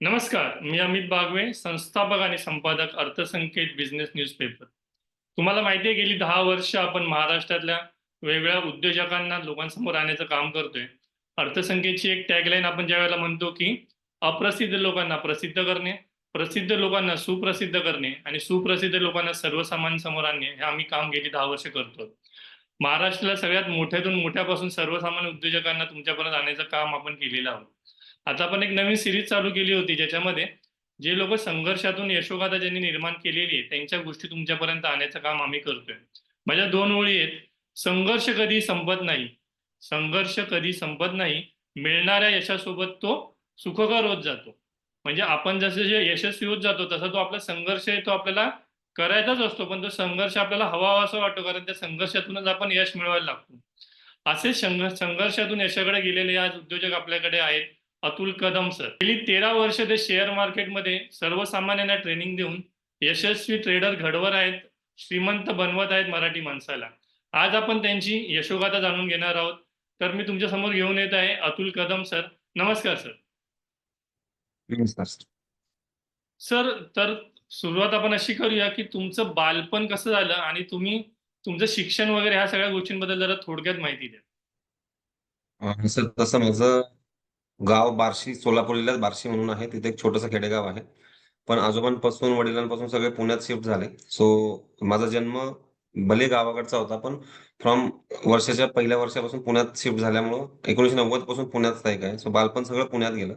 नमस्कार मी अमित बागवे संस्थापक आणि संपादक अर्थसंकेत बिझनेस न्यूजपेपर. तुम्हाला माहिती आहे गेली दहा वर्ष आपण महाराष्ट्रातल्या वेगवेगळ्या उद्योजकांना लोकांसमोर आणण्याचं काम करतोय. अर्थसंकेतची एक टॅगलाईन आपण ज्या वेळेला म्हणतो की अप्रसिद्ध लोकांना प्रसिद्ध करणे प्रसिद्ध लोकांना सुप्रसिद्ध करणे आणि सुप्रसिद्ध लोकांना सर्वसामान्यांसमोर आणणे हे आम्ही काम गेली दहा वर्ष करतो महाराष्ट्राला सगळ्यात मोठ्यातून मोठ्यापासून सर्वसामान्य उद्योजकांना तुमच्यापर्यंत आणण्याचं काम आपण केलेलं आहोत. आता आपण एक नवीन सिरीज चालू केली होती ज्याच्यामध्ये जे लोक संघर्षातून यशोगाथा ज्यांनी निर्माण केलेली आहे त्यांच्या गोष्टी तुमच्यापर्यंत आणण्याचं काम आम्ही करतोय. माझ्या दोन ओळी आहेत. संघर्ष कधी संपत नाही. संघर्ष कधी संपत नाही. मिळणाऱ्या यशासोबत तो सुखकर होत जातो. म्हणजे आपण जसं जे यशस्वी होत जातो तसा तो आपला संघर्ष आहे तो आपल्याला करायचाच असतो पण तो संघर्ष आपल्याला हवा असा वाटतो कारण त्या संघर्षातूनच आपण यश मिळवायला लागतो. असे संघ संघर्षातून यशाकडे गेलेले आज उद्योजक आपल्याकडे आहेत. अतुल कदम सर. गेली तेरा वर्ष ते शेअर मार्केटमध्ये सर्वसामान्यांना ट्रेनिंग देऊन यशस्वी ट्रेडर घडवत आहेत श्रीमंत बनवत आहेत मराठी माणसाला. आज आपण त्यांची यशोगाथा जाणून घेणार आहोत. तर मी तुमच्यासमोर घेऊन येत आहे अतुल कदम सर. नमस्कार सर. नमस्कार सर. सर तर सुरुवात आपण अशी करूया की तुमचं बालपण कसं झालं आणि तुम्ही तुमचं शिक्षण वगैरे ह्या सगळ्या गोष्टींबद्दल जरा थोडक्यात माहिती द्या. सर तसं माझं गाव बार्शी सोलापूर जिल्ह्यात बार्शी म्हणून आहे. तिथे एक छोटंसं खेडेगाव आहे. पण आजोबांपासून वडिलांपासून सगळे पुण्यात शिफ्ट झाले. सो माझा जन्म भले गावाकडचा होता पण फ्रॉम वर्षाच्या पहिल्या वर्षापासून पुण्यात शिफ्ट झाल्यामुळं एकोणीशे नव्वदपासून पुण्यात स्थायिक आहे. सो बालपण सगळं पुण्यात गेलं.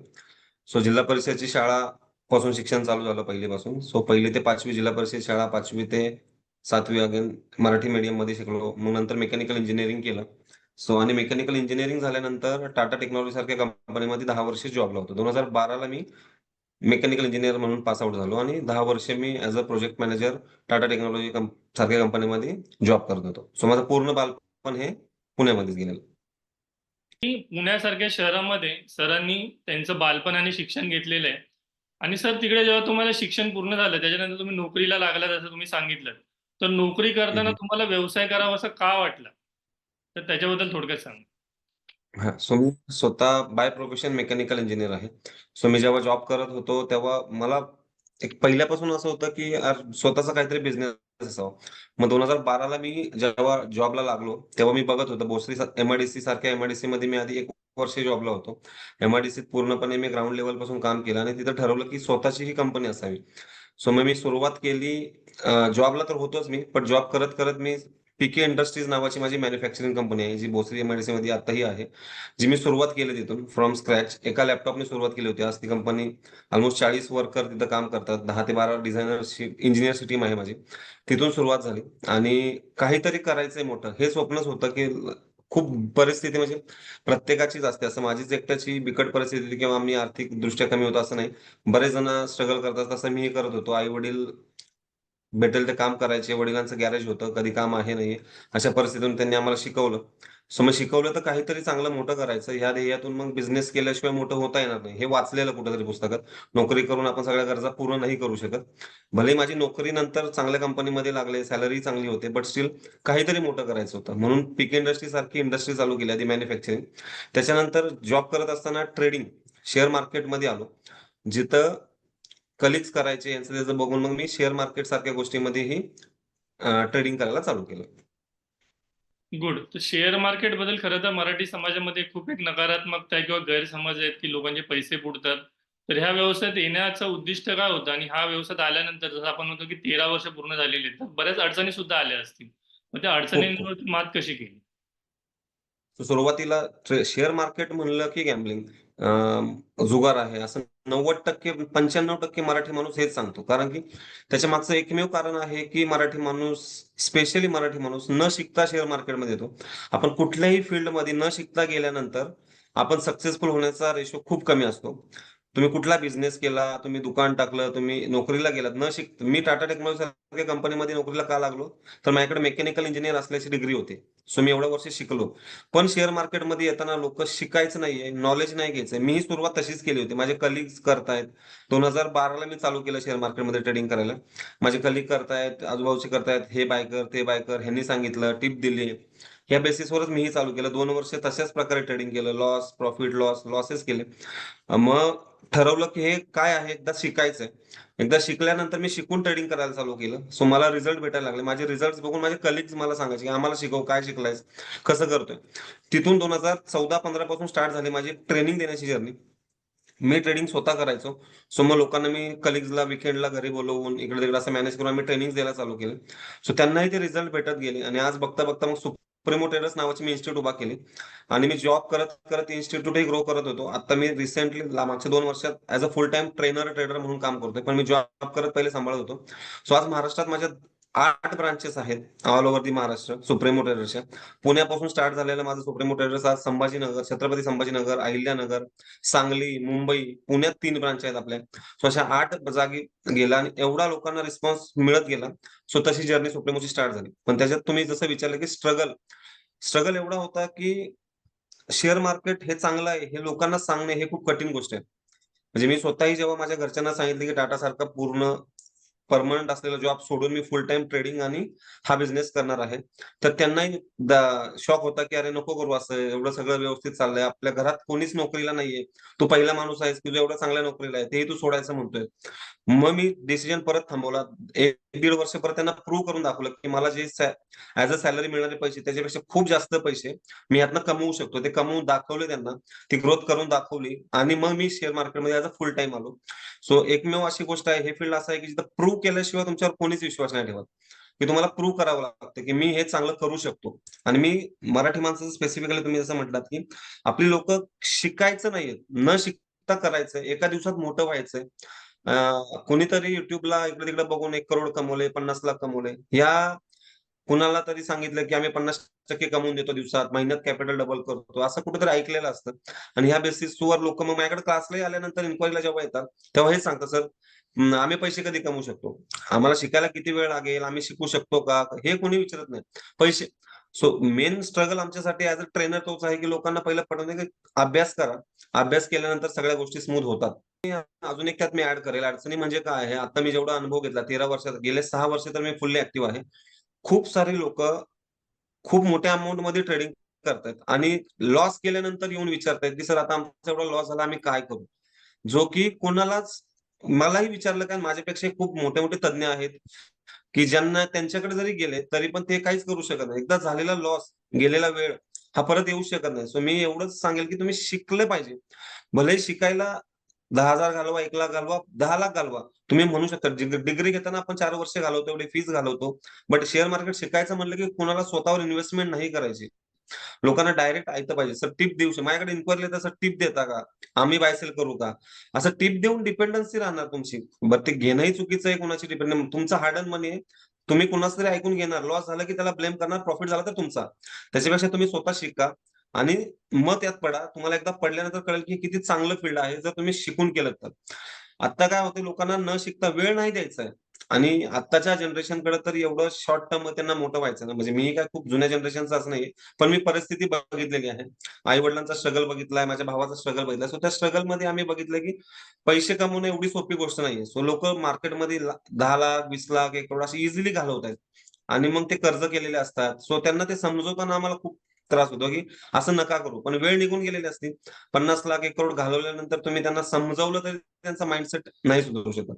सो जिल्हा परिषदची शाळा पासून शिक्षण चालू झालं पहिलीपासून. सो पहिली ते पाचवी जिल्हा परिषद शाळा पाचवी ते सातवी अगेन मराठी मीडियममध्ये शिकलो. मग नंतर मेकॅनिकल इंजिनिअरिंग केलं. सो आणि मेकॅनिकल इंजिनिअरिंग झाल्यानंतर टाटा टेक्नॉलॉजी सारख्या कंपनीमध्ये दहा वर्ष जॉबला होतो दोन हजार बाराला मी मेकॅनिकल इंजिनियर म्हणून पास आउट झालो आणि दहा वर्ष मी as a project manager Tata technology सारख्या कंपनीमध्ये जॉब करत होतो. सो माझं पूर्ण बालपण हे पुण्यामध्येच गेलेलं. की पुण्यासारख्या शहरामध्ये सरांनी त्यांचं बालपण आणि शिक्षण घेतलेलं आहे. आणि सर तिकडे जेव्हा तुम्हाला शिक्षण पूर्ण झालं त्याच्यानंतर तुम्ही नोकरीला लागला जसं तुम्ही सांगितलं. तर नोकरी करताना. तुम्हाला व्यवसाय करावा असं का वाटलं? तर त्याच्याबद्दल थोडक्यात सांग. हा सो मी स्वतः बाय प्रोफेशन मेकॅनिकल इंजिनियर आहे. सो मी जेव्हा जॉब करत होतो तेव्हा मला एक पहिल्यापासून असं होतं की स्वतःचा काहीतरी बिझनेस असावा. मग दोन हजार बाराला मी जेव्हा जॉबला लागलो तेव्हा मी बघत होतो भोसरी एमआयडीसी सारख्या एमआयडीसी मध्ये मी आधी एक वर्ष जॉबला होतो. एमआयडीसीत पूर्णपणे मी ग्राउंड लेवलपासून काम केलं आणि तिथं ठरवलं की स्वतःची ही कंपनी असावी. सो मग मी सुरुवात केली जॉबला तर होतोच मी पण जॉब करत करत मी पीके इंडस्ट्रीज नावाची माझी मॅन्युफॅक्चरिंग कंपनी आहे जी भोसरी एमआयडीसी मध्ये आताही आहे. जी मी सुरुवात केली तिथून फ्रॉम स्क्रॅच एका लॅपटॉपने सुरुवात केली होती. आज ती कंपनी ऑलमोस्ट चाळीस वर्कर तिथं काम करतात. दहा ते बारा डिझायनरशी इंजिनियरची टीम आहे माझी. तिथून सुरुवात झाली. आणि काहीतरी करायचंय मोठं. हे स्वप्नच होतं की खूप परिस्थिती म्हणजे प्रत्येकाचीच असते. असं माझीच एकट्याची बिकट परिस्थिती होती किंवा मी आर्थिक दृष्ट्या कमी होतो असं नाही. बरेच जण स्ट्रगल करतात. तसं मीही करत होतो. आई वडील भेटेल ते काम करायचे वडिलांचं गॅरेज होतं कधी काम आहे नाही अशा परिस्थितीतून त्यांनी आम्हाला शिकवलं. सो मग शिकवलं तर काहीतरी चांगलं मोठं करायचं. ह्या ध्येयातून मग बिझनेस केल्याशिवाय मोठं होता येणार नाही. हे वाचलेलं कुठेतरी पुस्तकात. नोकरी करून आपण सगळ्या गरजा पूर्ण नाही करू शकत. भले माझी नोकरी नंतर चांगल्या कंपनीमध्ये लागले सॅलरी चांगली होते बट स्टील काहीतरी मोठं करायचं होतं. म्हणून पीक इंडस्ट्री सारखी इंडस्ट्री चालू केली आधी मॅन्युफॅक्चरिंग त्याच्यानंतर जॉब करत असताना ट्रेडिंग शेअर मार्केटमध्ये आलो. जिथं कलिग्स करायचे यांचं त्याचं बघून मग मी शेअर मार्केट सारख्या गोष्टीमध्येही ट्रेडिंग करायला चालू केलं. गुड तर शेअर मार्केटबद्दल खरं तर मराठी समाजामध्ये खूप एक नकारात्मकता आहे किंवा गैरसमज आहेत की लोकांचे पैसे बुडतात. तर ह्या व्यवसायात येण्याचं उद्दिष्ट काय होतं? आणि हा व्यवसायात आल्यानंतर जसं आपण म्हणतो की तेरा वर्ष पूर्ण झालेली आहेत तर बऱ्याच अडचणी सुद्धा आल्या असतील. मग त्या अडचणींवर मात कशी केली? सुरुवातीला शेअर मार्केट म्हणलं की गॅम्बलिंग जुगार आहे असं नव्वद टक्के पंच्याण्णव टक्के मराठी माणूस हेच सांगतो. कारण की त्याच्या मागचं एकमेव कारण आहे की मराठी माणूस स्पेशली मराठी माणूस न शिकता शेअर मार्केटमध्ये येतो. आपण कुठल्याही फील्डमध्ये न शिकता गेल्यानंतर आपण सक्सेसफुल होण्याचा रेशो खूप कमी असतो. तुम्ही कुठला बिझनेस केला तुम्ही दुकान टाकलं तुम्ही नोकरीला गेलात न शिक मी टाटा टेक्नॉलॉजी सारख्या कंपनीमध्ये नोकरीला का लागलो? तर माझ्याकडे मेकॅनिकल इंजिनियर असल्याची डिग्री होती. सो मी एवढ्या वर्ष शिकलो. पण शेअर मार्केटमध्ये येताना लोक शिकायचं नाहीये नॉलेज नाही घ्यायचं मी सुरुवात तशीच केली होती. माझे कलिग्स करतायत. दोन हजार बाराला मी चालू केलं शेअर मार्केटमध्ये ट्रेडिंग करायला. माझे कलिग करतायत आजूबाजूचे करतायत हे बाय कर ते बाय कर ह्यांनी सांगितलं टिप दिली. या बेसिसवरच मीही चालू केलं. दोन वर्ष तशाच प्रकारे ट्रेडिंग केलं. लॉस प्रॉफिट लॉस लॉसेस केले. मग ठरवलं की हे काय आहे? एकदा शिकायचंय. एकदा शिकल्यानंतर मी शिकून ट्रेडिंग करायला चालू केलं. सो मला रिझल्ट भेटायला लागले. माझे रिझल्ट बघून माझे कलिग्स मला सांगायचे की आम्हाला शिकव काय शिकलायस कसं करतोय. तिथून दोन हजार चौदा पंधरा पासून स्टार्ट झाली माझी ट्रेनिंग देण्याची जर्नी मी ट्रेडिंग स्वतः करायचो. सो मग लोकांना मी कलिग्सला विकेंडला घरी बोलवून इकडे तिकडे असं मॅनेज करून आम्ही ट्रेनिंग द्यायला चालू केले. सो त्यांनाही ते रिझल्ट भेटत गेले. आणि आज बघता बघता मग सुप्रेमो ट्रेडर्स नावाची मी इन्स्टिट्यूट उभा केली. आणि मी जॉब करत करत इन्स्टिट्यूटही ग्रो करत होतो. आता मी रिसेंटली मागच्या दोन वर्षात as a full time trainer trader म्हणून काम करतोय. पण मी जॉब करत पहिले सांभाळत होतो. सो आज महाराष्ट्रात माझ्या आठ ब्रांचेस आहेत all over the Maharashtra supremo ट्रेडर्सच्या पुण्यापासून स्टार्ट झालेलं माझं सुप्रीमो ट्रेडर्स आज संभाजीनगर छत्रपती संभाजीनगर अहिल्यानगर सांगली मुंबई पुण्यात तीन ब्रांच आहेत आपल्या. सो अशा आठ जागी गेला आणि एवढा लोकांना रिस्पॉन्स मिळत गेला सो तशी जर्नी सुप्रीमोची स्टार्ट झाली. पण त्याच्यात तुम्ही जसं विचारलं की स्ट्रगल स्ट्रगल एवढा होता की शेअर मार्केट हे चांगलं आहे हे लोकांना सांगणे हे खूप कठीण गोष्ट आहे. म्हणजे मी स्वतःही जेव्हा माझ्या घरच्यांना सांगितले की टाटा सारखा पूर्ण परमनंट असलेला जॉब सोडून मी फुल टाइम ट्रेडिंग आणि हा बिझनेस करणार आहे. तर त्यांनाही शॉक होता की अरे नको करू असं एवढं सगळं व्यवस्थित चाललंय. आपल्या घरात कोणीच नोकरीला नाहीये. तू पहिला माणूस आहेस तुझ्या एवढं चांगल्या नोकरीला आहे तेही तू सोडायचं म्हणतोय. मग मी डिसिजन परत थांबवला. एक दीड वर्ष परत त्यांना प्रूव्ह करून दाखवलं की मला जे ऍज अ सॅलरी मिळणारे पैसे त्याच्यापेक्षा खूप जास्त पैसे मी यातनं कमवू शकतो. ते कमवून दाखवले त्यांना. ती ग्रोथ करून दाखवली. आणि मग मी शेअर मार्केटमध्ये ऍज अ फुल टाइम आलो. सो एकमेव अशी गोष्ट आहे हे फील्ड असं आहे की जिथं प्रूव्ह केल्याशिवाय तुमच्यावर कोणीच विश्वास नाही ठेवत. की तुम्हाला प्रूव्ह करावं लागतं की मी हे चांगलं करू शकतो. आणि मी मराठी माणसाचं स्पेसिफिकली तुम्ही जसं म्हटलात की आपली लोक शिकायचं नाहीये. न शिकता करायचंय एका दिवसात मोठं व्हायचंय कुणीतरी कोणीतरी युट्यूबला इकडे तिकडे बघून एक करोड कमवले पन्नास लाख कमवले. या कुणाला तरी सांगितलं की आम्ही पन्नास टक्के कमवून देतो दिवसात महिन्यात कॅपिटल डबल करतो. असं कुठेतरी ऐकलेलं असतं. आणि ह्या बेसिसवर लोक मग माझ्याकडे क्लासलाही आल्यानंतर इन्क्वायरीला जेव्हा येतात तेव्हा हे सांगतात सर आम्ही पैसे कधी कमवू शकतो? आम्हाला शिकायला किती वेळ लागेल? आम्ही शिकू शकतो का? हे कोणी विचारत नाही. पैसे सो मेन स्ट्रगल आमच्यासाठी ऍज अ ट्रेनर तोच आहे की लोकांना पहिलं पटवणे की अभ्यास करा. अभ्यास केल्यानंतर सगळ्या गोष्टी स्मूथ होतात. अजून एक त्यात मी ऍड करेल. अडचणी म्हणजे काय आहे? आता मी जेवढा अनुभव घेतला तेरा वर्षात गेले सहा वर्ष तर मी फुल्ली ऍक्टिव्ह आहे. खूप सारे लोक खूप मोठ्या अमाऊंटमध्ये ट्रेडिंग करतायत आणि लॉस केल्यानंतर येऊन विचारतायत की सर आता आमचा एवढा लॉस झाला आम्ही काय करू? जो की कोणालाच मलाही विचारलं कारण माझ्यापेक्षा खूप मोठे मोठे तज्ञ आहेत की ज्यांना त्यांच्याकडे जरी गेले तरी पण ते काहीच करू शकत नाही. एकदा झालेला लॉस गेलेला वेळ हा परत येऊ शकत नाही. सो मी एवढंच सांगेल की तुम्ही शिकले पाहिजे. भले शिकायला दहा हजार घालवा एक लाख घालवा दहा लाख घालवा. तुम्ही म्हणू शकता डिग्री घेताना आपण चार वर्ष घालवतो एवढी फीस घालवतो. बट शेअर मार्केट शिकायचं म्हणलं की कोणाला स्वतःवर इन्व्हेस्टमेंट नाही करायची. लोकांना डायरेक्ट ऐकलं पाहिजे. सर टिप देऊ शकतो माझ्याकडे इन्क्वायरी तसं टिप देता का? आम्ही बायसेल करू का? असं टिप देऊन डिपेंडन्सी राहणार तुमची. बरं ते घेणंही चुकीचं आहे कोणाची डिपेंडन्स तुमचा हार्ड अन मनी आहे. तुम्ही कुणाच तरी ऐकून घेणार. लॉस झाला की त्याला ब्लेम करणार प्रॉफिट झाला तर तुमचा. त्याच्यापेक्षा तुम्ही स्वतः शिका आणि मग त्यात पडा. तुम्हाला एकदा पडल्यानंतर कळेल की किती चांगलं फील्ड आहे जर तुम्ही शिकून केलं तर. आता काय होते लोकांना न शिकता वेळ नाही द्यायचा आहे. आणि आत्ताच्या जनरेशनकडे तर एवढं शॉर्ट टर्म त्यांना मोठं व्हायचं ना म्हणजे मी काय खूप जुन्या जनरेशनचाच नाही पण मी परिस्थिती बघितलेली आहे. आई वडिलांचा स्ट्रगल बघितलाय माझ्या भावाचा स्ट्रगल बघितला सो त्या स्ट्रगलमध्ये आम्ही बघितलं की पैसे कमवणं एवढी सोपी गोष्ट नाहीये. सो लोक मार्केटमध्ये दहा लाख वीस लाख एक करोड अशी इझिली घालवत आहेत. आणि मग ते कर्ज केलेले असतात. सो त्यांना ते समजवताना आम्हाला खूप त्रास होतो की असं नका करू. पण वेळ निघून गेलेली असते. पन्नास लाख एक करोड घालवल्यानंतर तुम्ही त्यांना समजवलं तरी त्यांचा माइंडसेट नाही सुधारू शकत.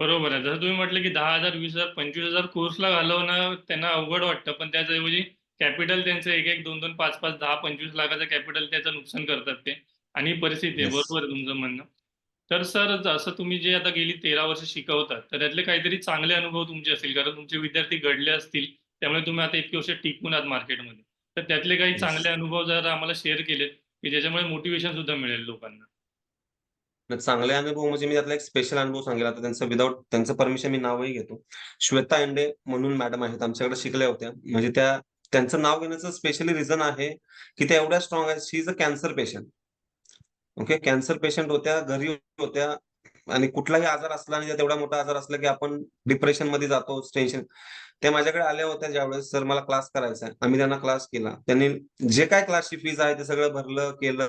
बरोबर आहे. जसं तुम्ही म्हटलं की दहा हजार वीस हजार पंचवीस हजार कोर्सला घालवणं त्यांना अवघड वाटतं. पण त्याच्याऐवजी कॅपिटल त्यांचं एक एक दोन दोन पाच पाच दहा पंचवीस लाखाचं कॅपिटल त्याचं नुकसान करतात ते. आणि ही परिस्थिती आहे. Yes. बरोबर आहे तुमचं म्हणणं. तर सर जसं तुम्ही जे आता गेली तेरा वर्ष शिकवतात तर त्यातले काहीतरी चांगले अनुभव तुमचे असतील. कारण तुमचे विद्यार्थी घडले असतील त्यामुळे तुम्ही आता इतके वर्ष टिकून आहात मार्केटमध्ये तर त्यातले काही Yes. चांगले अनुभव जर आम्हाला शेअर केलेत की ज्याच्यामुळे मोटिवेशन सुद्धा मिळेल लोकांना. चांगले अनुभव म्हणजे मी त्यातला एक स्पेशल अनुभव सांगेल. आता त्यांचं विदाऊट त्यांचं परमिशन मी नावही घेतो. श्वेता अंडे म्हणून मॅडम आहेत आमच्याकडे शिकल्या होत्या. म्हणजे त्या त्यांचं नाव घेण्याचं स्पेशली रिझन आहे की त्या एवढ्या स्ट्रॉंग आहेत. She is a cancer patient okay cancer patient होत्या घरी होत्या. आणि कुठलाही आजार असला आणि तेवढा मोठा आजार असला की आपण डिप्रेशनमध्ये जातो टेन्शन त्या माझ्याकडे आल्या होत्या ज्यावेळेस सर मला क्लास करायचा आहे. आम्ही त्यांना क्लास केला. त्यांनी जे काय क्लासची फीज आहे ते सगळं भरलं केलं.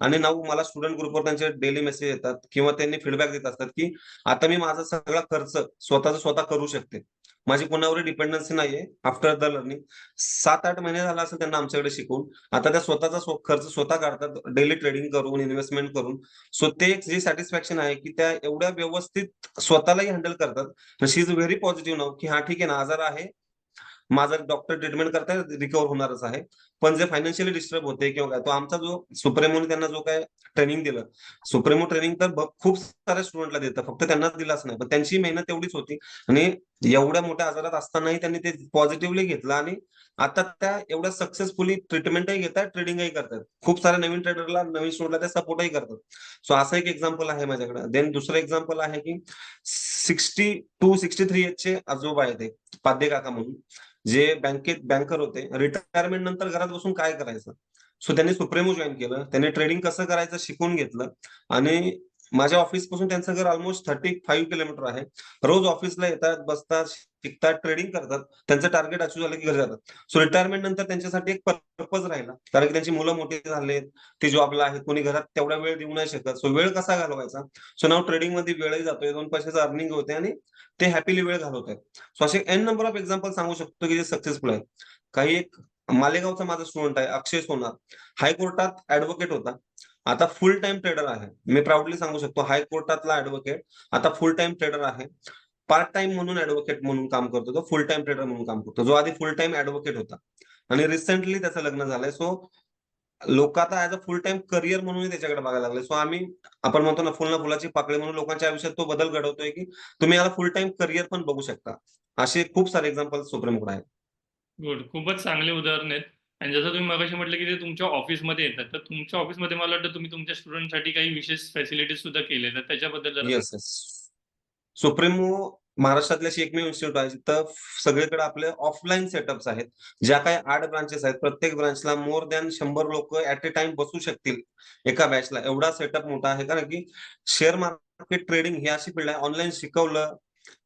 आणि नाऊ मला स्टुडंट ग्रुपवर त्यांचे डेली मेसेज येतात किंवा त्यांनी फीडबॅक देत असतात की आता मी माझा सगळा खर्च स्वतःचा स्वतः करू शकते. माझी कोणावर डिपेंडन्सी नाहीये. आफ्टर द लर्निंग सात आठ महिने झाला असेल त्यांना आमच्याकडे शिकून. आता त्या स्वतःचा खर्च स्वतः काढतात. डेली ट्रेडिंग करून इन्व्हेस्टमेंट करून. सो ते एक जे सॅटिस्फॅक्शन आहे की त्या एवढ्या व्यवस्थित स्वतःलाही हँडल करतात. शी इज व्हेरी पॉझिटिव्ह नाव की हा ठीक आहे ना आजार आहे. माझा डॉक्टर ट्रीटमेंट करताय रिकवर होणारच आहे. पण जे फायनान्शियली डिस्टर्ब होते किंवा काय तो आमचा जो सुप्रेमोने त्यांना जो काय ट्रेनिंग दिलं सुप्रेमो ट्रेनिंग तर खूप साऱ्या स्टुडंटला देतं फक्त त्यांनाच दिलाच नाही. पण त्यांची मेहनत तेवढीच होती आणि एवढ्या मोठ्या आजारात असतानाही त्यांनी ते पॉझिटिव्हली घेतलं आणि आता त्या एवढ्या सक्सेसफुली ट्रीटमेंटही घेतात ट्रेडिंगही करतात. खूप साऱ्या नवीन ट्रेडरला नवीन स्टुडंटला ते सपोर्टही करतात. सो असं एक एक्झाम्पल आहे माझ्याकडे. देन दुसरं एक्झाम्पल आहे की सिक्स्टी टू सिक्स्टी थ्री चे आजोबा आहेत पाध्ये काका म्हणून जे बँकेत बँकर होते. रिटायरमेंट नंतर घरात बसून काय करायचं? सो त्यांनी सुप्रेमो जॉईन केलं. त्यांनी ट्रेडिंग कसं करायचं शिकून घेतलं. आणि माझ्या ऑफिसपासून त्यांचं घर ऑलमोस्ट थर्टी फाईव्ह किलोमीटर आहे. रोज ऑफिसला येतात बसतात शिकतात ट्रेडिंग करतात. त्यांचं टार्गेट अचीव झालं की घरी जातात. सो रिटायरमेंट नंतर त्यांच्यासाठी एक पर्पज राहिला. कारण की त्यांची मुलं मोठी झालेत. ते जॉबला आहेत. कोणी घरात तेवढा वेळ देऊ नाही शकत. सो वेळ कसा घालवायचा? सो नाव ट्रेडिंगमध्ये वेळही जातोय. दोन पैशाचं अर्निंग होते आणि ते हॅपीली वेळ घालवत आहेत सो असे एन नंबर ऑफ एक्झाम्पल सांगू शकतो की जे सक्सेसफुल आहेत. काही एक मालेगावचा माझा स्टुडंट आहे अक्षय सोनार. हायकोर्टात ऍडव्होकेट होता. आता फुल टाइम ट्रेडर आहे. मी प्राऊडली सांगू शकतो हायकोर्टातला ऍडव्होकेट आता फुल टाइम ट्रेडर आहे. पार्ट टाइम म्हणून ऍडव्होकेट म्हणून काम करतो तो फुल टाइम ट्रेडर म्हणून काम करतो. जो आधी फुल टाइम ऍडव्होकेट होता. आणि रिसेंटली त्याचं लग्न झालंय. सो लोक आता as a full time career म्हणून त्याच्याकडे बघायला लागले. सो आम्ही आपण म्हणतो ना फुल ना फुलाची पाकळी म्हणून लोकांच्या आयुष्यात तो बदल घडवतोय की तुम्ही याला फुल टाइम करिअर पण बघू शकता. असे खूप सारे एक्झाम्पल सुप्रीमकडे आहेत. गुड खूपच चांगले उदाहरण आहेत. आणि जसं तुम्ही मगाशी म्हटलं की ते तुमच्या ऑफिसमध्ये येतात. तर तुमच्या ऑफिसमध्ये मला वाटतं तुम्ही तुमच्या स्टुडंटसाठी काही विशेष फॅसिलिटीज सुद्धा केले तर त्याच्याबद्दल जरा येस येस सुप्रीमो महाराष्ट्रातल्या अशी एकमेव इन्स्टिट्यूट आहे. तर सगळीकडे आपले ऑफलाईन सेटअप्स आहेत. ज्या काही आठ ब्रांचेस आहेत. प्रत्येक ब्रांचला मोर दॅन शंभर लोक ऍट ए टाइम बसू शकतील एका बॅचला एवढा सेटअप मोठा आहे. कारण की शेअर मार्केट ट्रेडिंग ही अशी फील्ड आहे. ऑनलाईन शिकवलं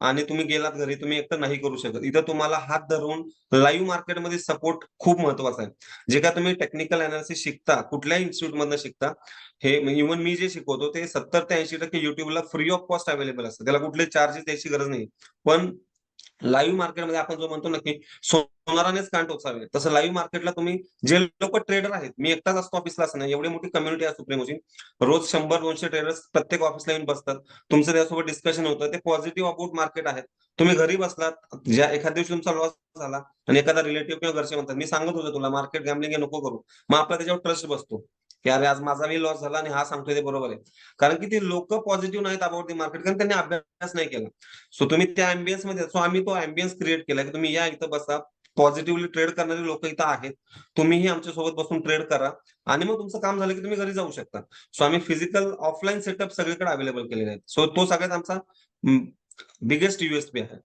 आणि तुम्ही गेलात घरी तुम्ही एकटं नाही करू शकत. इथं तुम्हाला हात धरून लाईव्ह मार्केटमध्ये सपोर्ट खूप महत्त्वाचा आहे. जे काय तुम्ही टेक्निकल अनालिसिस शिकता कुठल्याही इन्स्टिट्यूटमधनं शिकता हे इव्हन मी जे शिकवतो ते सत्तर ते ऐंशी टक्के युट्यूबला फ्री ऑफ कॉस्ट अवेलेबल असतं. त्याला कुठले चार्जेस द्यायची गरज नाही. पण लाईव्ह मार्केटमध्ये आपण जो म्हणतो ना की सोनारानेच कांट टोचावे. तसं लाईव्ह मार्केटला तुम्ही जे लोक ट्रेडर आहेत मी एकटाच असतो ऑफिसला असं नाही. एवढी मोठी कम्युनिटी आहे सुप्रीमोची रोज शंभर दोनशे ट्रेडर्स प्रत्येक ऑफिसला येऊन बसतात. तुमचं त्यासोबत डिस्कशन होतं. ते पॉझिटिव्ह अबाउट मार्केट आहेत. तुम्ही घरी बसलात ज्या एखाद्या दिवशी तुमचा लॉस झाला आणि एखादा रिलेटिव्ह किंवा घरचे म्हणतात मी सांगत होतो तुला मार्केट गॅमलिंग हे नको करू. मग आपला त्याच्यावर ट्रस्ट बसतो. की अरे आज माझा बी लॉस झाला आणि हा सांगतोय ते बरोबर आहे. कारण की ते लोक पॉझिटिव्ह नाहीत अबाउट दी मार्केट कारण त्यांनी अभ्यास नाही केला. सो तुम्ही त्या अँबियन्समध्ये सो आम्ही तो अँबियन्स क्रिएट केला की तुम्ही या इथं बसा. पॉझिटिव्हली ट्रेड करणारे लोक इथं आहेत. तुम्हीही आमच्यासोबत बसून ट्रेड करा. आणि मग तुमचं काम झालं की तुम्ही घरी जाऊ शकता. सो आम्ही फिजिकल ऑफलाईन सेटअप सगळीकडे अवेलेबल केलेले आहेत. सो तो सगळ्यात आमचा बिगेस्ट युएसपी आहे.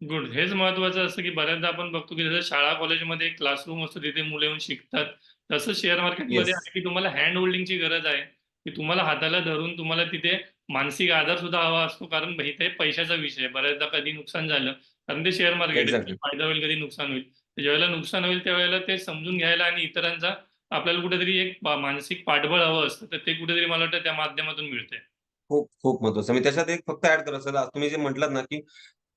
गुड हेच महत्वाचं असतं की बऱ्याचदा आपण बघतो की जसं शाळा कॉलेजमध्ये एक क्लासरूम असतो तिथे मुलं येऊन शिकतात. तसं शेअर मार्केटमध्ये. आहे की तुम्हाला हँड होल्डिंगची गरज आहे. की तुम्हाला हाताला धरून तुम्हाला तिथे मानसिक आधार सुद्धा हवा असतो. कारण इथे पैशाचा विषय बऱ्याचदा कधी नुकसान झालं कारण ते शेअर मार्केट फायदा होईल कधी नुकसान होईल. ज्यावेळेला नुकसान होईल त्यावेळेला ते समजून घ्यायला आणि इतरांचा आपल्याला कुठेतरी एक मानसिक पाठबळ हवं असतं. तर ते कुठेतरी मला वाटतं त्या माध्यमातून मिळतंय. खूप खूप महत्वाचं. मी त्याच्यात एक फक्त ऍड करत तुम्ही जे म्हटलात ना की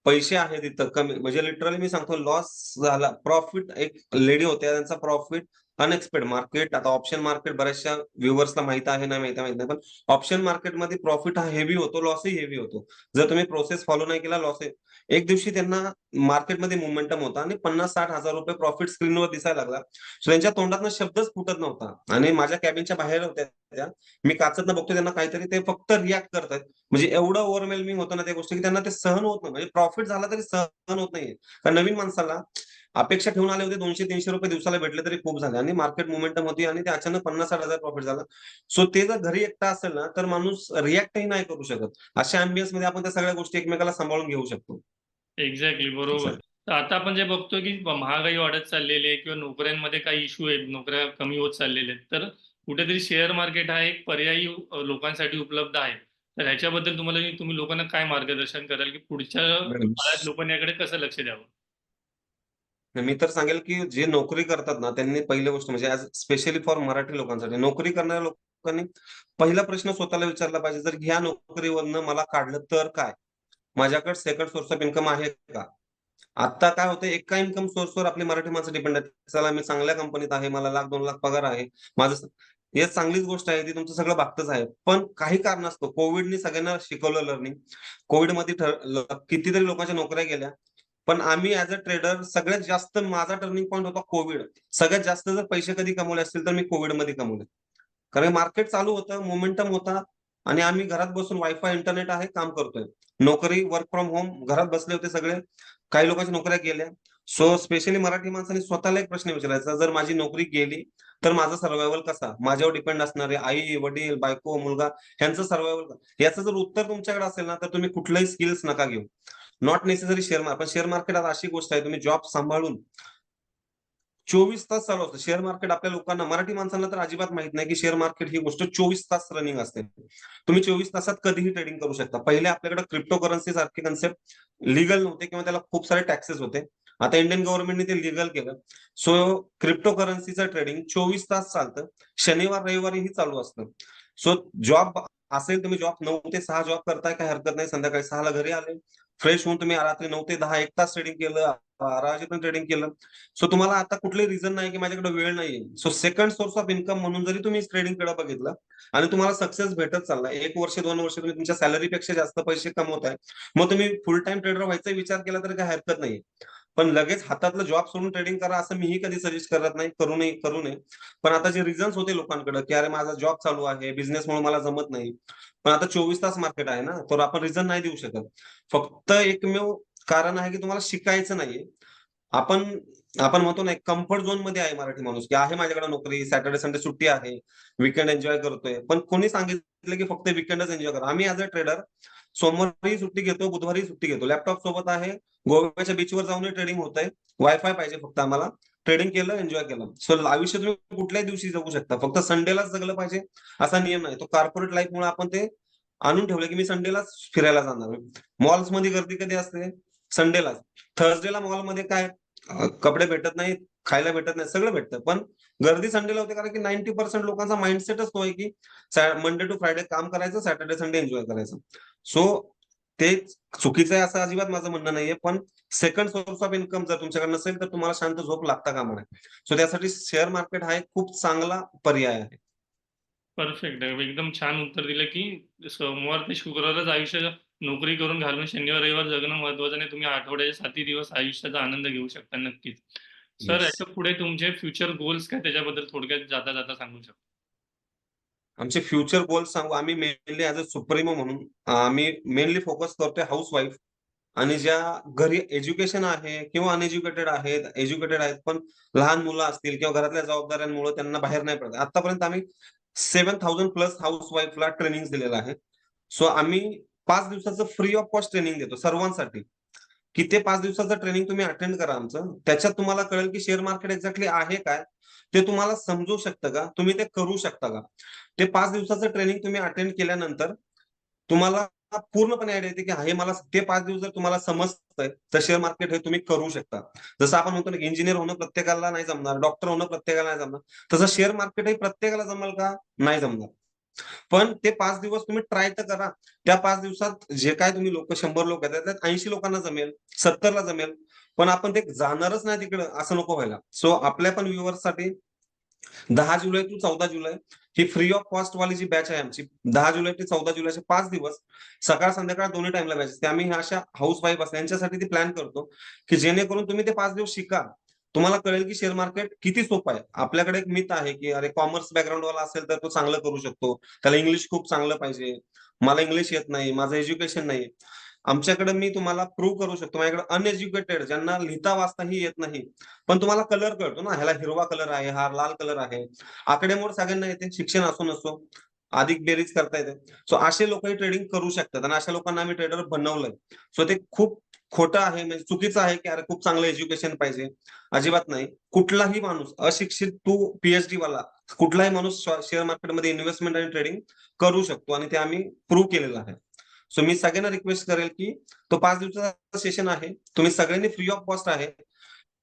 पैसे आहेत तिथं कमी म्हणजे लिटरली मी सांगतो लॉस झाला प्रॉफिट एक लेडी होत्या त्यांचा प्रॉफिट अनएक्सपेक्ट मार्केट आता ऑप्शन मार्केट बऱ्याचशा व्ह्युअर्सला माहीत आहे ना माहिती माहीत नाही पण ऑप्शन मार्केटमध्ये प्रॉफिट हा हेवी होतो लॉसही हेवी होतो. जर तुम्ही प्रोसेस फॉलो नाही केला लॉस एक दिवशी त्यांना मार्केटमध्ये मुवमेंटम होता आणि पन्नास साठ हजार रुपये प्रॉफिट स्क्रीनवर दिसायला लागला. सो त्यांच्या तोंडातनं शब्दच फुटत नव्हता. आणि माझ्या कॅबिनच्या बाहेर होत्या त्या. मी काचतनं बघतो त्यांना काहीतरी ते फक्त रिॲक्ट करतायत. म्हणजे एवढं ओव्हरवेल्मिंग होतं ना त्या गोष्टी की त्यांना ते सहन होत नाही. म्हणजे प्रॉफिट झाला तरी सहन होत नाहीये. कारण नवीन माणसाला अपेक्षा ठेवून आले होते दोनशे तीनशे रुपये दिवसाला भेटले तरी खूप झाले. आणि मार्केट मुवमेंटम होती आणि ते अचानक पन्नास साठ हजार प्रॉफिट झाला. सो ते जर घरी एकटा असेल ना तर माणूस रिॲक्टही नाही करू शकत. अशा अँबियन्समध्ये आपण त्या सगळ्या गोष्टी एकमेकाला सांभाळून घेऊ शकतो. एक्झॅक्टली बरोबर. आता आपण जे बघतो की महागाई वाढत चाललेली आहे किंवा नोकऱ्यांमध्ये काही इश्यू आहेत नोकऱ्या कमी होत चाललेल्या आहेत. तर कुठेतरी शेअर मार्केट हा एक पर्यायी लोकांसाठी उपलब्ध आहे. तर ह्याच्याबद्दल तुम्हाला तुम्ही लोकांना काय मार्गदर्शन कराल? की पुढच्या काळात लोकांनी याकडे कसं लक्ष द्यावं? मी तर सांगेल की जे नोकरी करतात ना त्यांनी पहिली गोष्ट म्हणजे ऍज स्पेशली फॉर मराठी लोकांसाठी नोकरी करणाऱ्या लोकांनी पहिला प्रश्न स्वतःला विचारला पाहिजे जर ह्या नोकरीवरनं मला काढलं तर काय? माझ्याकडे सेकंड सोर्स ऑफ इन्कम आहे का? आता काय होतं एका इन्कम सोर्सवर आपली मराठी माणसं डिपेंड आहेत. चला मी चांगल्या कंपनीत आहे मला लाख दोन लाख पगार आहे. माझं हे चांगलीच गोष्ट आहे ती तुमचं सगळं बघतच आहे. पण काही कारण असतो. कोविडने सगळ्यांना शिकवलं लर्निंग कोविडमध्ये कितीतरी लोकांच्या नोकऱ्या गेल्या. पण आम्ही ऍज अ ट्रेडर सगळ्यात जास्त माझा टर्निंग पॉईंट होता कोविड. सगळ्यात जास्त जर पैसे कधी कमवले असतील तर मी कोविडमध्ये कमवले. कारण मार्केट चालू होतं मोमेंटम होता आणि आम्ही घरात बसून वायफाय इंटरनेट आहे काम करतोय. नोकरी वर्क फ्रॉम होम घरात बसले होते सगळे. काही लोकांच्या नोकऱ्या गेल्या. सो स्पेशली मराठी माणसाने स्वतःला एक प्रश्न विचारायचा. जर माझी नोकरी गेली तर माझा सर्व्हायव्हल कसा? माझ्यावर डिपेंड असणारे आई वडील बायको मुलगा ह्यांचं सर्व्हायव्हल याचं जर उत्तर तुमच्याकडे असेल ना तर तुम्ही कुठलंही स्किल्स नका घेऊ. नॉट नेसेसरी शेअर मार्केट पण शेअर मार्केट आता अशी गोष्ट आहे तुम्ही जॉब सांभाळून चोवीस तास चालू असतं. शेअर मार्केट आपल्या लोकांना मराठी माणसांना तर अजिबात माहीत नाही की शेअर मार्केट ही गोष्ट चोवीस तास रनिंग असते. तुम्ही चोवीस तासात कधीही ट्रेडिंग करू शकता. पहिले आपल्याकडे क्रिप्टो करन्सी सारखे कन्सेप्ट लिगल नव्हते किंवा त्याला खूप सारे टॅक्सेस होते. आता इंडियन गव्हर्नमेंटने ते लिगल केलं. सो क्रिप्टो करन्सीचं ट्रेडिंग चोवीस तास चालतं. शनिवार रविवारीही चालू असतं. सो जॉब असेल तुम्ही जॉब नऊ ते सहा जॉब करताय काही हरकत नाही. संध्याकाळी सहाला घरी आले. फ्रेश होऊन तुम्ही रात्री नऊ ते दहा एक तास ट्रेडिंग केलं. बारा पण ट्रेडिंग केलं. सो तुम्हाला आता कुठले रिझन नाही की माझ्याकडे वेळ नाहीये. So second source of income म्हणून जरी तुम्ही ट्रेडिंगकडे बघितलं आणि तुम्हाला सक्सेस भेटत चालला एक वर्ष दोन वर्ष तुम्ही तुमच्या सॅलरीपेक्षा जास्त पैसे कमवताय मग तुम्ही फुल टाइम ट्रेडर व्हायचा विचार केला तर काही हरकत नाही पण लगेच हातातला जॉब सोडून ट्रेडिंग करा असं मीही कधी सजेस्ट करत नाही करू नये करू नये. पण आता जे रिझन्स होते लोकांकडे की अरे माझा जॉब चालू आहे बिझनेस म्हणून मला जमत नाही. पण आता चोवीस तास मार्केट आहे ना तर आपण रिझन नाही देऊ शकत. फक्त एकमेव कारण आहे की तुम्हाला शिकायचं नाहीये. आपण आपण म्हणतो ना कम्फर्ट झोनमध्ये आहे मराठी माणूस की आहे माझ्याकडे नोकरी सॅटर्डे संडे सुट्टी आहे विकेंड एन्जॉय करतोय. पण कोणी सांगितलं की फक्त विकेंडच एन्जॉय करा. आम्ही ऍज अ ट्रेडर सोमवारी सुट्टी घेतो बुधवारी सुट्टी घेतो. लॅपटॉप सोबत आहे. गोव्याच्या बीचवर जाऊन ट्रेडिंग होत आहे वायफाय पाहिजे फक्त आम्हाला. ट्रेडिंग केलं एन्जॉय केलं. सो आयुष्य तुम्ही कुठल्याही दिवशी जगू शकता. फक्त संडेलाच जगलं पाहिजे असा नियम नाही. तो कॉर्पोरेट लाईफ मुळे आपण ते आणून ठेवलं की मी संडेलाच फिरायला जाणार मॉल्समध्ये गर्दी कधी असते? संडेलाच थर्सडेला मॉलमध्ये काय? कपडे भेटत नाहीत खायला भेटत नाही सगळं भेटतं. पण गर्दी संडेला होते कारण की नाईन्टी पर्सेंट लोकांचा माइंडसेटच तो आहे की मंडे टू फ्रायडे काम करायचं सॅटर्डे संडे एन्जॉय करायचं. सो ते चुकीचं आहे असं अजिबात माझं म्हणणं नाहीये पण सेकंड सोर्स ऑफ इन्कम जर तुमच्याकडे नसेल तर तुम्हाला शांत झोप लागता कामा नये. सो त्यासाठी शेअर मार्केट हा एक खूप चांगला पर्याय आहे. परफेक्ट आहे. एकदम छान उत्तर दिलं की सोमवार ते शुक्रवारच आयुष्य नोकरी करून घालून शनिवार रविवार जगणं महत्वाचं नाही तुम्ही आठवड्याचे साती दिवस आयुष्याचा आनंद घेऊ शकता नक्कीच. सर. याच्यापुढे तुमचे फ्युचर गोल्स काय? त्याच्याबद्दल थोडक्यात जाता जाता सांगू शकता. आमचे फ्युचर गोल्स सांगू. आम्ही मेनली ऍज अ सुप्रीमो म्हणून आम्ही मेनली फोकस करतोय हाऊस वाईफ आणि ज्या घरी एज्युकेशन आहे किंवा अनएज्युकेटेड आहेत एज्युकेटेड आहेत पण लहान मुलं असतील किंवा घरातल्या जबाबदाऱ्यांमुळे त्यांना बाहेर नाही पडत. आतापर्यंत आम्ही सेव्हन थाउजंड प्लस हाऊस वाईफला ट्रेनिंग दिलेलं आहे सो आम्ही पाच दिवसाचं फ्री ऑफ कॉस्ट ट्रेनिंग देतो सर्वांसाठी. की ते पाच दिवसाचं ट्रेनिंग तुम्ही अटेंड करा आमचं. त्याच्यात तुम्हाला कळेल की शेअर मार्केट एक्झॅक्टली आहे काय? ते तुम्हाला समजू शकतं का? तुम्ही ते करू शकता का? ते पाच दिवसाचं ट्रेनिंग तुम्ही अटेंड केल्यानंतर तुम्हाला पूर्णपणे आयडिया येते की हे मला ते पाच दिवस जर तुम्हाला समजतंय तर शेअर मार्केट हे तुम्ही करू शकता. जसं आपण म्हणतो ना इंजिनियर होणं प्रत्येकाला नाही जमणार डॉक्टर होणं प्रत्येकाला नाही जमणार. तसं शेअर मार्केट हे प्रत्येकाला जमेल का? नाही जमणार. पण ते पाच दिवस तुम्ही ट्राय तर करा. त्या पाच दिवसात जे काय तुम्ही लोक शंभर लोक आहेत त्यात ऐंशी लोकांना जमेल सत्तरला जमेल. पण आपण ते जाणारच नाही तिकडं असं नको व्हायला. सो आपल्या पण व्ह्युअर्ससाठी दहा जुलै टू चौदा जुलै ही फ्री ऑफ कॉस्ट वाली जी बॅच आहे आमची दहा जुलै ते चौदा जुलैचे पाच दिवस सकाळ संध्याकाळ दोन्ही टाइमला बॅच असते. आम्ही ह्या अशा हाऊस वाईफ असते यांच्यासाठी ती प्लॅन करतो की जेणेकरून तुम्ही ते पाच दिवस शिका. तुम्हाला कळेल की शेअर मार्केट किती सोपं आहे. आपल्याकडे एक मिथ आहे की अरे कॉमर्स बॅकग्राऊंड वाला असेल तर तो चांगलं करू शकतो. त्याला इंग्लिश खूप चांगलं पाहिजे. मला इंग्लिश येत नाही माझं एज्युकेशन नाही आमच्याकडे मी तुम्हाला प्रूव्ह करू शकतो. माझ्याकडे अनएज्युकेटेड ज्यांना लिहिता वाचताही येत नाही. पण तुम्हाला कलर कळतो ना. ह्याला हिरवा कलर आहे हा लाल कलर आहे. आकडेमोड सगळ्यांना येते. शिक्षण असो नसो. अधिक बेरीज करता येते. सो असे लोकही ट्रेडिंग करू शकतात. आणि अशा लोकांना आम्ही ट्रेडर बनवलंय. सो ते खूप खोटं आहे म्हणजे चुकीचं आहे की अरे खूप चांगलं एज्युकेशन पाहिजे. अजिबात नाही. कुठलाही माणूस अशिक्षित तू पीएचडी वाला कुठलाही माणूस शेअर मार्केटमध्ये इन्व्हेस्टमेंट आणि ट्रेडिंग करू शकतो आणि ते आम्ही प्रूव्ह केलेलं आहे. सो मी सगळ्यांना रिक्वेस्ट करेल की तो पाच दिवसाचा सेशन आहे. तुम्ही सगळ्यांनी फ्री ऑफ कॉस्ट आहे.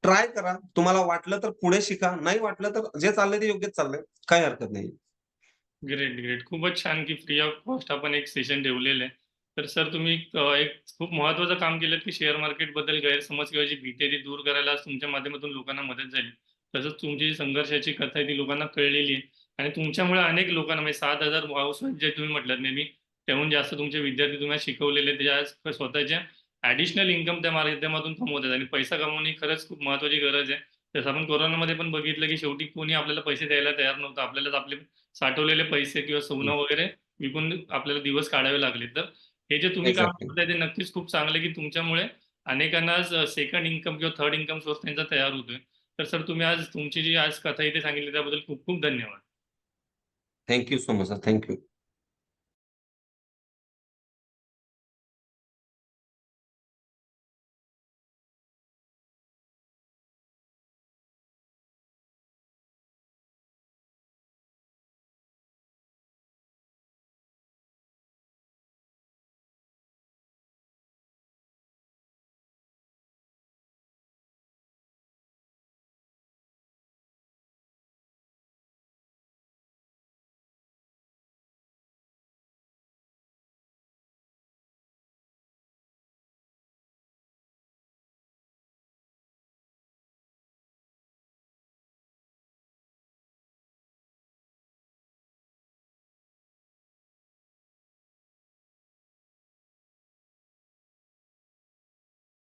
ट्राय करा. तुम्हाला वाटलं तर पुढे शिका. नाही वाटलं तर जे चाललंय ते योग्यच चाललंय. काही हरकत नाही. ग्रेट ग्रेट खूपच छान की फ्री ऑफ कॉस्ट आपण एक सेशन ठेवलेलं आहे. तर सर तुम्ही एक खूप महत्त्वाचं काम केलं की शेअर मार्केटबद्दल गैरसमज किंवा जी भीती आहे ती दूर करायला आज तुमच्या माध्यमातून लोकांना मदत झाली. तसंच तुमची जी संघर्षाची कथा आहे ती लोकांना कळलेली आहे आणि तुमच्यामुळे अनेक लोकांना म्हणजे 7,000 हाऊसवाईफ जे तुम्ही म्हटलात नेहमी त्याहून जास्त तुमचे विद्यार्थी तुम्हाला शिकवलेले ते आज स्वतःच्या ॲडिशनल इन्कम त्या माध्यमातून कमवत आणि पैसा कमवणे ही खरंच खूप महत्त्वाची गरज आहे. जसं आपण कोरोनामध्ये पण बघितलं की शेवटी कोणी आपल्याला पैसे द्यायला तयार नव्हतं. आपल्यालाच आपले साठवलेले पैसे किंवा सोनं वगैरे विकून आपल्याला दिवस काढावे लागले. तर हे जे तुम्ही काम. करताय ते नक्कीच खूप चांगलं की तुमच्यामुळे अनेकांना सेकंड इन्कम किंवा थर्ड इन्कम सोर्स त्यांचा तयार होतोय. तर सर तुम्ही आज तुमची जी आज कथा इथे सांगितली त्याबद्दल खूप खूप धन्यवाद. Thank you so much sir. Thank you.